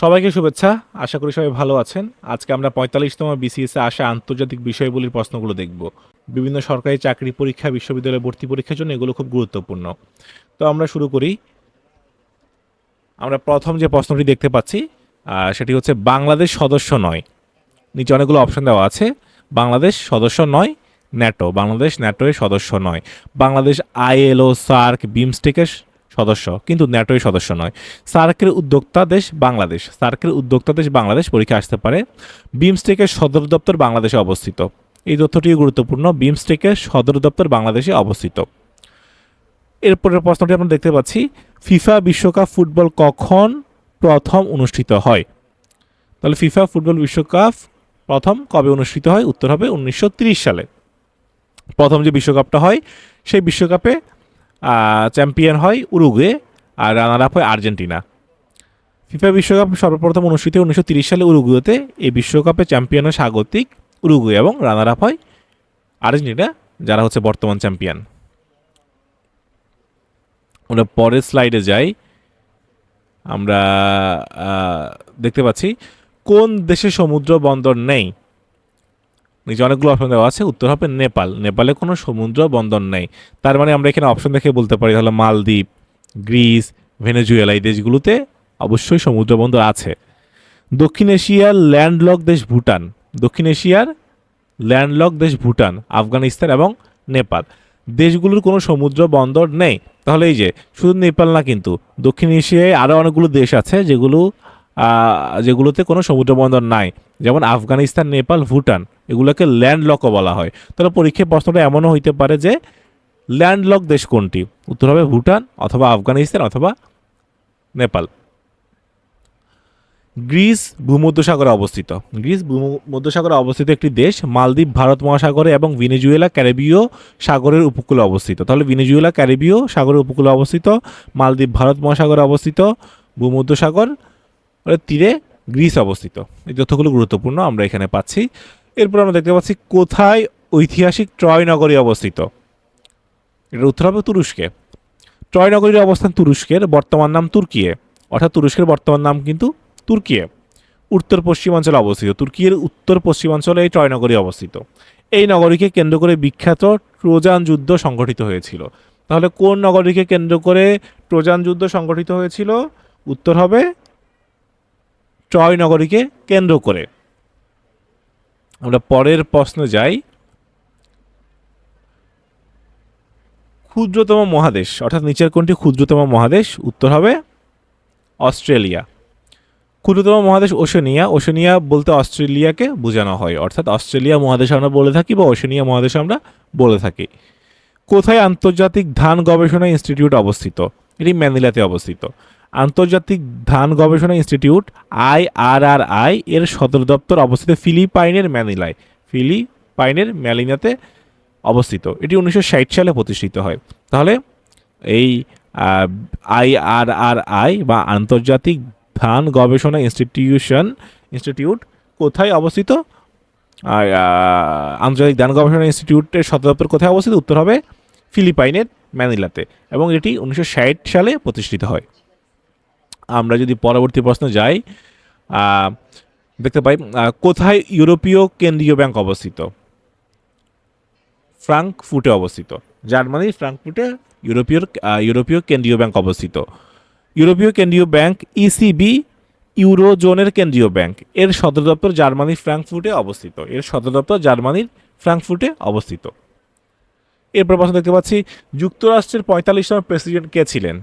সবাইকে শুভেচ্ছা। আশা করি সবাই ভালো আছেন। আজকে আমরা পঁয়তাল্লিশতম বিসিএসে আসা আন্তর্জাতিক বিষয়গুলির প্রশ্নগুলো দেখব। বিভিন্ন সরকারি চাকরি পরীক্ষা, বিশ্ববিদ্যালয়ে ভর্তি পরীক্ষার জন্য এগুলো খুব গুরুত্বপূর্ণ। তো আমরা শুরু করি। আমরা প্রথম যে প্রশ্নটি দেখতে পাচ্ছি সেটি হচ্ছে বাংলাদেশ সদস্য নয়। নিচে অনেকগুলো অপশন দেওয়া আছে। বাংলাদেশ সদস্য নয় ন্যাটো বাংলাদেশ ন্যাটোর সদস্য নয়। বাংলাদেশ আইএলও, সার্ক, বিমস্টেকের সদস্য, কিন্তু ন্যাটোর সদস্য নয়। সার্কের উদ্যোক্তা দেশ বাংলাদেশ। সার্কের উদ্যোক্তা দেশ বাংলাদেশ পরীক্ষা আসতে পারে বিমস্টেকের সদর দপ্তর বাংলাদেশে অবস্থিত। এই তথ্যটি গুরুত্বপূর্ণ, বিমস্টেকের সদর দপ্তর বাংলাদেশে অবস্থিত। এরপরের প্রশ্নটি আমরা দেখতে পাচ্ছি, ফিফা বিশ্বকাপ ফুটবল কখন প্রথম অনুষ্ঠিত হয়? তাহলে ফিফা ফুটবল বিশ্বকাপ প্রথম কবে অনুষ্ঠিত হয়? উত্তর হবে উনিশশো সালে। প্রথম যে বিশ্বকাপটা হয়, সেই বিশ্বকাপে চ্যাম্পিয়ন হয় উরুগুয়ে আর রানার আপ হয় আর্জেন্টিনা। ফিফা বিশ্বকাপ সর্বপ্রথম অনুষ্ঠিত উনিশশো সালে উরুগুয়েতে। এই বিশ্বকাপে চ্যাম্পিয়ন হয় স্বাগতিক উরুগুয়ে এবং রানার আপ হয় আর্জেন্টিনা, যারা হচ্ছে বর্তমান চ্যাম্পিয়ন। আমরা পরের স্লাইডে যাই। আমরা দেখতে পাচ্ছি, কোন দেশে সমুদ্র বন্দর নেই? নিচে অনেকগুলো অপশন দেওয়া আছে। উত্তর হবে নেপাল। নেপালে কোনো সমুদ্র বন্দর নেই। তার মানে আমরা এখানে অপশন দেখে বলতে পারি, তাহলে মালদ্বীপ, গ্রিস, ভেনেজুয়েলা এই দেশগুলোতে অবশ্যই সমুদ্র বন্দর আছে। দক্ষিণ এশিয়ার ল্যান্ডলক দেশ ভুটান। দক্ষিণ এশিয়ার ল্যান্ডলক দেশ ভুটান, আফগানিস্তান এবং নেপাল। দেশগুলোর কোনো সমুদ্র বন্দর নেই। তাহলে এই যে, শুধু নেপাল না কিন্তু দক্ষিণ এশিয়ায় আরও অনেকগুলো দেশ আছে যেগুলো যেগুলোতে কোনো সমুদ্র বন্দর নাই। যেমন আফগানিস্তান, নেপাল, ভুটান, এগুলোকে ল্যান্ডলকও বলা হয়। তাহলে পরীক্ষায় প্রশ্নটা এমনও হইতে পারে যে, ল্যান্ডলক দেশ কোনটি? উত্তর হবে ভুটান অথবা আফগানিস্তান অথবা নেপাল। গ্রিস ভূমধ্যসাগরে অবস্থিত। গ্রিস ভূমধ্যসাগরে অবস্থিত একটি দেশ, মালদ্বীপ, ভারত মহাসাগরে এবং ভেনেজুয়েলা, ক্যারিবীয় সাগরের উপকূলে অবস্থিত। তাহলে ভেনেজুয়েলা, ক্যারিবীয় সাগরের উপকূলে অবস্থিত, মালদ্বীপ, ভারত মহাসাগরে অবস্থিত, ভূমধ্যসাগর তীরে গ্রিস অবস্থিত। এই তথ্যগুলো গুরুত্বপূর্ণ আমরা এখানে পাচ্ছি। এরপর আমরা দেখতে পাচ্ছি কোথায় ঐতিহাসিক ট্রয় নগরী অবস্থিত। এটার উত্তর হবে তুরস্কে। ট্রয় নগরীর অবস্থান তুরস্কের, বর্তমান নাম তুর্কিয়ে। অর্থাৎ তুরস্কের বর্তমান নাম কিন্তু তুর্কিয়ে। উত্তর পশ্চিমাঞ্চলে অবস্থিত। তুর্কির উত্তর পশ্চিমাঞ্চলে এই ট্রয় নগরী অবস্থিত। এই নগরীকে কেন্দ্র করে বিখ্যাত ট্রোজান যুদ্ধ সংঘটিত হয়েছিল। তাহলে কোন নগরীকে কেন্দ্র করে ট্রোজান যুদ্ধ সংঘটিত হয়েছিল? উত্তর হবে ট্রয় নগরীকে কেন্দ্র করে। আমরা পরের প্রশ্নে যাই। ক্ষুদ্রতম মহাদেশ, অর্থাৎ নিচের কোনটি ক্ষুদ্রতম মহাদেশ? উত্তর হবে অস্ট্রেলিয়া। ক্ষুদ্রতম মহাদেশ ওশেনিয়া। ওশেনিয়া বলতে অস্ট্রেলিয়াকে বোঝানো হয়, অর্থাৎ অস্ট্রেলিয়া মহাদেশ আমরা বলে থাকি বা ওশেনিয়া মহাদেশ আমরা বলে থাকি। কোথায় আন্তর্জাতিক ধান গবেষণা ইনস্টিটিউট অবস্থিত? এটি ম্যানিলাতে অবস্থিত। আন্তর্জাতিক ধান গবেষণা institute, I R R I, এর সদর দপ্তর অবস্থিত ফিলিপাইনের ম্যানিলায়, ফিলিপাইনের ম্যালিনাতে অবস্থিত। এটি উনিশশো ষাট সালে প্রতিষ্ঠিত হয়। তাহলে এই আই আর আর আই বা আন্তর্জাতিক ধান গবেষণা ইনস্টিটিউশন, ইনস্টিটিউট কোথায় অবস্থিত? আন্তর্জাতিক ধান গবেষণা ইনস্টিটিউটের সদর দপ্তর কোথায় অবস্থিত? উত্তর হবে ফিলিপাইনের ম্যানিলাতে। এবং এটি উনিশশো ষাট সালে প্রতিষ্ঠিত হয়। আমরা যদি পরবর্তী প্রশ্ন যাই দেখতে পাই কোথায় ইউরোপীয় কেন্দ্রীয় ব্যাংক অবস্থিত? ফ্রাঙ্কফুটে অবস্থিত। জার্মানির ফ্রাঙ্কফুটে ইউরোপীয় ইউরোপীয় কেন্দ্রীয় ব্যাংক অবস্থিত। ইউরোপীয় কেন্দ্রীয় ব্যাংক ইসিবি ইউরোজোনের কেন্দ্রীয় ব্যাংক। এর সদর দপ্তর জার্মানির ফ্রাঙ্কফুটে অবস্থিত। এর সদর দপ্তর জার্মানির ফ্রাঙ্কফুটে অবস্থিত। এরপর প্রশ্ন দেখতে পাচ্ছি, যুক্তরাষ্ট্রের পঁয়তাল্লিশতম প্রেসিডেন্ট কে ছিলেন?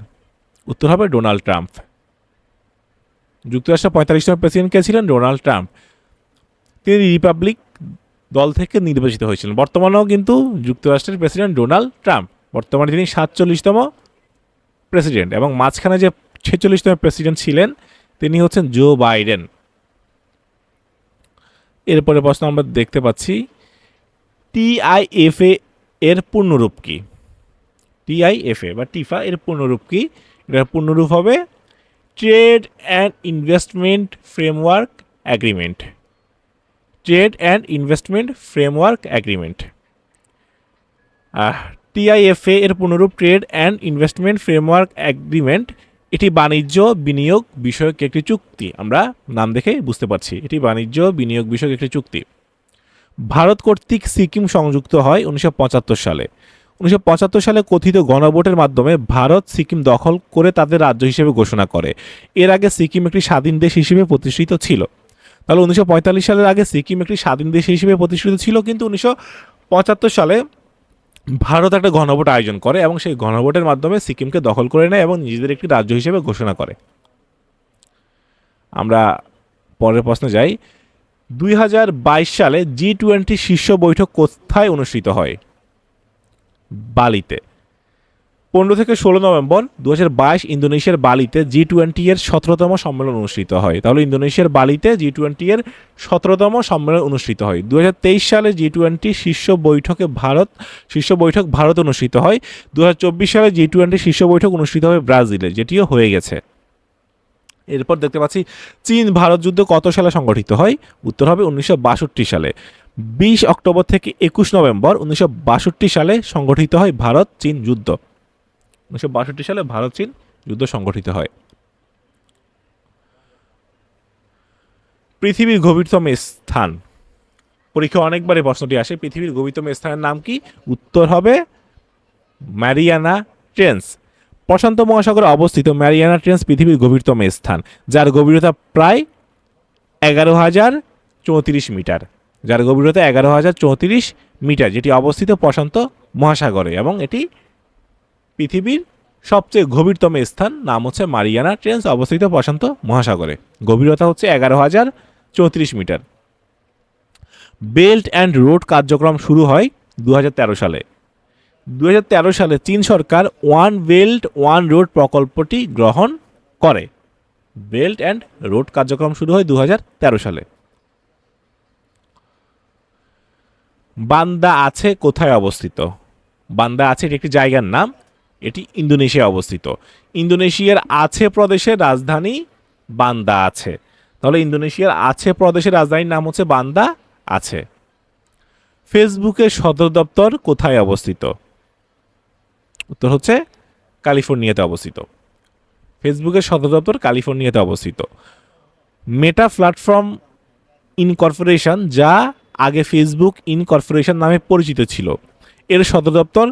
উত্তর হবে ডোনাল্ড ট্রাম্প। যুক্তরাষ্ট্রের পঁয়তাল্লিশতম প্রেসিডেন্ট কে ছিলেন? Donald Trump. তিনি রিপাবলিক দল থেকে নির্বাচিত হয়েছিলেন। বর্তমানেও কিন্তু যুক্তরাষ্ট্রের প্রেসিডেন্ট ডোনাল্ড ট্রাম্প, বর্তমানে তিনি সাতচল্লিশতম প্রেসিডেন্ট এবং মাঝখানে যে ছেচল্লিশতম প্রেসিডেন্ট ছিলেন, তিনি হচ্ছেন জো বাইডেন। এরপরে প্রশ্ন আমরা দেখতে পাচ্ছি টিআইএফএ এর পূর্ণরূপ কি? টিআইএফএ বা টিফা এর পূর্ণরূপ কি? এটার পূর্ণরূপ হবে trade and investment framework agreement trade and investment framework agreement TIFA এর পুনরূপ trade and investment framework agreement এটি বাণিজ্য বিনিয়োগ বিষয়ক একটি চুক্তি। আমরা নাম দেখে বুঝতে পারছি, এটি বাণিজ্য বিনিয়োগ বিষয়ক একটি চুক্তি। ভারত কর্তৃক সিকিম সংযুক্ত হয় উনিশশো পঁচাত্তর সালে। উনিশশো পঁচাত্তর সালে কথিত গণভোটের মাধ্যমে ভারত সিকিম দখল করে তাদের রাজ্য হিসেবে ঘোষণা করে। এর আগে সিকিম একটি স্বাধীন দেশ হিসেবে প্রতিষ্ঠিত ছিল। তাহলে উনিশশো পঁয়তাল্লিশ সালের আগে সিকিম একটি স্বাধীন দেশ হিসেবে প্রতিষ্ঠিত ছিল, কিন্তু উনিশশো পঁচাত্তর সালে ভারত একটা গণভোট আয়োজন করে এবং সেই গণভোটের মাধ্যমে সিকিমকে দখল করে নেয় এবং নিজেদের একটি রাজ্য হিসেবে ঘোষণা করে। আমরা পরের প্রশ্নে যাই। দুই হাজার বাইশ সালে জি টোয়েন্টি শীর্ষ বৈঠক কোথায় অনুষ্ঠিত হয়? বালিতে। পনেরো থেকে ষোলো নভেম্বর দু হাজার বাইশ ইন্দোনেশিয়ার বালিতে জি টোয়েন্টি এর সতেরোতম সম্মেলন অনুষ্ঠিত হয়। তাহলে ইন্দোনেশিয়ার বালিতে জি টোয়েন্টি এর সতেরোতম সম্মেলন অনুষ্ঠিত হয়। দু হাজার তেইশ সালে জি টোয়েন্টি শীর্ষ বৈঠকে ভারত, শীর্ষ বৈঠক ভারত অনুষ্ঠিত হয়। দু হাজার চব্বিশ সালে জি টোয়েন্টি শীর্ষ বৈঠক অনুষ্ঠিত হয় ব্রাজিলে, যেটিও হয়ে গেছে। এরপর দেখতে পাচ্ছি চীন ভারত যুদ্ধ কত সালে সংগঠিত হয়? উত্তর হবে উনিশশো বাষট্টি সালে। বিশ অক্টোবর থেকে একুশ নভেম্বর উনিশশো বাষট্টি সালে সংগঠিত হয় ভারত চীন যুদ্ধ। উনিশশো বাষট্টি সালে ভারত চীন যুদ্ধ সংগঠিত হয়। পৃথিবীর গভীরতম স্থান। পরীক্ষা অনেকবারই প্রশ্নটি আসে, পৃথিবীর গভীরতম স্থানের নাম কি? উত্তর হবে ম্যারিয়ানা ট্রেন্স। প্রশান্ত মহাসাগরে অবস্থিত ম্যারিয়ানা ট্রেন্স পৃথিবীর গভীরতম স্থান, যার গভীরতা প্রায় এগারো হাজার চৌত্রিশ মিটার। যার গভীরতা এগারো হাজার চৌত্রিশ মিটার, যেটি অবস্থিত প্রশান্ত মহাসাগরে এবং এটি পৃথিবীর সবচেয়ে গভীরতম স্থান। নাম হচ্ছে মারিয়ানা ট্রেন্স, অবস্থিত প্রশান্ত মহাসাগরে। গভীরতা হচ্ছে এগারো হাজার চৌত্রিশ মিটার। বেল্ট অ্যান্ড রোড কার্যক্রম শুরু হয় দু হাজার তেরো সালে। দু হাজার তেরো সালে চীন সরকার ওয়ান বেল্ট, ওয়ান রোড প্রকল্পটি গ্রহণ করে। বেল্ট অ্যান্ড রোড কার্যক্রম শুরু হয় দু হাজার তেরো সালে। বান্দা আছে কোথায় অবস্থিত? বান্দা আছে এটি একটি জায়গার নাম, এটি ইন্দোনেশিয়ায় অবস্থিত। ইন্দোনেশিয়ার আছে প্রদেশের রাজধানী বান্দা আছে। তাহলে ইন্দোনেশিয়ার আছে প্রদেশের রাজধানীর নাম হচ্ছে বান্দা আছে। ফেসবুকের সদর দপ্তর কোথায় অবস্থিত? উত্তর হচ্ছে ক্যালিফোর্নিয়াতে অবস্থিত। ফেসবুকের সদর দপ্তর ক্যালিফোর্নিয়াতে অবস্থিত। মেটা প্ল্যাটফর্ম ইনকর্পোরেশন যা আগে ফেসবুক ইনকর্পোরেশন নামে পরিচিত ছিল। এর সদর দপ্তর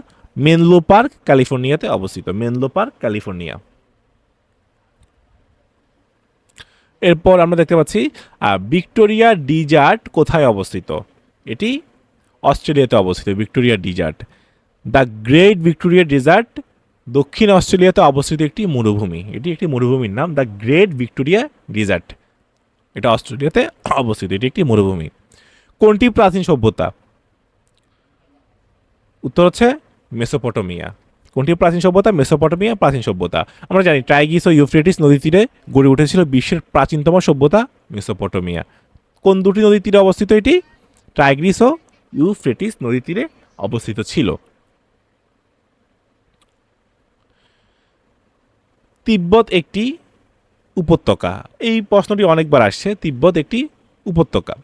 মেনলো পার্ক ক্যালিফোর্নিয়াতে অবস্থিত। মেনলো পার্ক ক্যালিফোর্নিয়া এরপর আমরা দেখতে পাচ্ছি ভিক্টোরিয়া ডিজার্ট কোথায় অবস্থিত? এটি অস্ট্রেলিয়াতে অবস্থিত Victoria desert the great Victoria desert দক্ষিণ অস্ট্রেলিয়াতে অবস্থিত একটি মরুভূমি। এটি একটি মরুভূমির নাম দ্য গ্রেট ভিক্টোরিয়া ডেজার্ট এটা অস্ট্রেলিয়াতে অবস্থিত, এটি একটি মরুভূমি। কোনটি প্রাচীন সভ্যতা? উত্তর হচ্ছে মেসোপটোমিয়া। কোনটি প্রাচীন সভ্যতা? মেসোপটোমিয়া প্রাচীন সভ্যতা। আমরা জানি টাইগিস ও ইউফ্রেটিস নদীর তীরে গড়ে উঠেছিল বিশ্বের প্রাচীনতম সভ্যতা মেসোপটোমিয়া। কোন দুটি নদীর তীরে অবস্থিত এটি? টাইগ্রিস ও ইউফ্রেটিস নদীর তীরে অবস্থিত ছিল। তিব্বত একটি উপত্যকা। এই প্রশ্নটি অনেকবার আসছে। তিব্বত একটি উপত্যকা।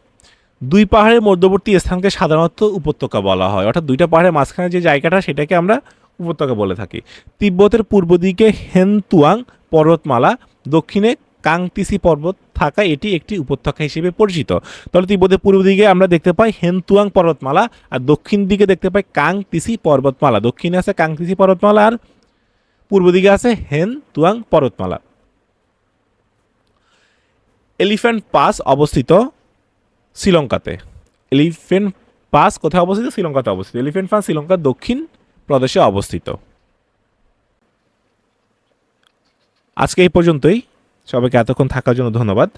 দুই পাহাড়ের মধ্যবর্তী স্থানকে সাধারণত উপত্যকা বলা হয়। অর্থাৎ দুইটা পাহাড়ের মাঝখানে যে জায়গাটা, সেটাকে আমরা উপত্যকা বলে থাকি। তিব্বতের পূর্ব দিকে হেনতুয়াং পর্বতমালা, দক্ষিণে কাংতিসি পর্বত থাকা এটি একটি উপত্যকা হিসেবে পরিচিত। তাহলে তিব্বতের পূর্ব দিকে আমরা দেখতে পাই হেনতুয়াং পর্বতমালা আর দক্ষিণ দিকে দেখতে পাই কাংতিসি পর্বতমালা। দক্ষিণে আছে কাংতিসি পর্বতমালা আর পূর্ব দিকে আছে হেন তুয়াং পর্বতমালা। এলিফ্যান্ট পাস অবস্থিত শ্রীলঙ্কাতে। এলিফেন্ট পাস কোথায় অবস্থিত? শ্রীলঙ্কাতে অবস্থিত। এলিফেন্ট পাস শ্রীলঙ্কার দক্ষিণ প্রদেশে অবস্থিত। আজকে এই পর্যন্তই। সবাইকে এতক্ষণ থাকার জন্য ধন্যবাদ।